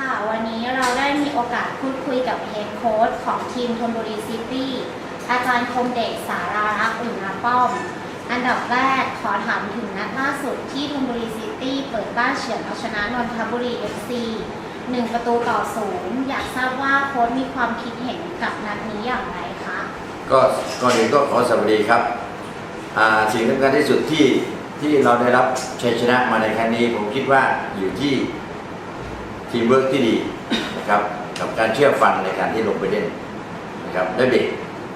ค่ะ วันนี้เราได้มีโอกาสพูดคุยกับเฮดโค้ชของทีมธนบุรีซิตี้อาจารย์คมเดชสารารักษ์หรือนาป้อม อันดับแรกขอถามถึงนัดล่าสุดที่ธนบุรีซิตี้เปิดบ้านเฉือนเอาชนะนนทบุรีเอฟซีหนึ่งประตูต่อศูนย์อยากทราบว่าโค้ชมีความคิดเห็นกับนัดนี้อย่างไรคะก็ก่อนอื่นก็ขอสวัสดีครับอ่าสิ่งสำคัญที่สุดที่ที่เราได้รับชัยชนะมาในครั้งนี้ ผมคิดว่าอยู่ที่ ทีมเวิร์กที่ดีนะครับกับการเชื่อฟังในการที่ลงไปเล่นนะครับและเด็ก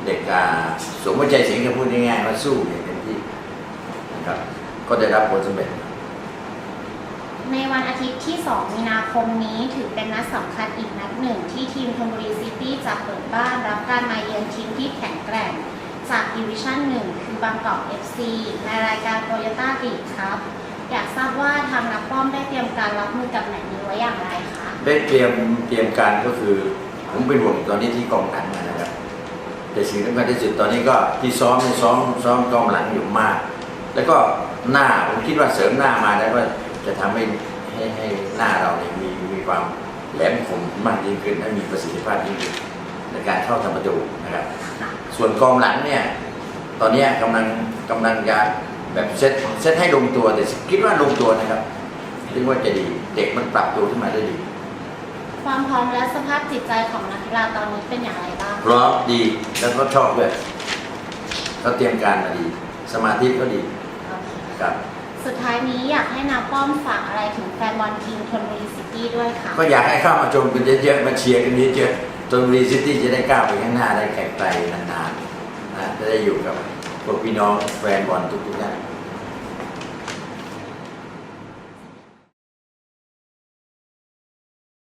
เด็กอ่าสมมติใจเสิงจะพูดง่ายๆว่าสู้อย่างเต็มที่นะครับก็ได้รับผลสำเร็จ ในวันอาทิตย์ที่ 2 มีนาคมนี้ถือเป็นนัดสำคัญอีกนัดหนึ่ง ที่ทีมธนบุรีซิตี้จะเปิดบ้านรับการมาเยือนทีมที่แข็งแกร่ง จากดิวิชั่น 1 คือบางกอก FC ในรายการโตโยต้าลีกครับ อยากทราบว่าทางนักป้อมได้เตรียมการรับมือกับแมตช์นี้ไว้อย่างไรคะได้เตรียมเตรียมการก็คือผมเป็นห่วงตอนนี้ที่กองหลังนะครับแต่สิ่งสำคัญที่สุดตอนนี้ก็ที่ซ้อมนี่ซ้อมซ้อมกองหลังอยู่มาก แล้วก็หน้าผมคิดว่าเสริมหน้ามาแล้วก็จะทำให้ให้ให้หน้าเราเนี่ยมีมีความแหลมคมมากยิ่งขึ้นและมีประสิทธิภาพยิ่งขึ้นในการเข้าทำประตูนะครับ ส่วนกองหลังเนี่ยตอนนี้ยกำลังกำลังจะ แบบเซตเซตให้ลงตัวแต่คิดว่าลงตัวนะครับคิดว่าจะดีเด็กมันปรับตัวขึ้นมาได้ดี ความพร้อมและสภาพจิตใจของนักกีฬาตอนนี้เป็นอย่างไรบ้างพร้อมดีแล้วก็ชอบด้วยเขาเตรียมการมาดี สมาธิก็ดีโอเคครับ สุดท้ายนี้อยากให้นักป้อมฝากอะไรถึงแฟนบอลทีมธนบุรีซิตี้ด้วยค่ะ ก็อยากให้เข้ามาชมกันเยอะๆมาเชียร์กันเยอะๆจนบุรีซิตี้จะได้ก้าวไปข้างหน้าได้แข่งไกลนานๆนะจะได้อยู่กับ พวกพี่น้องแฟนบอลทุกๆท่าน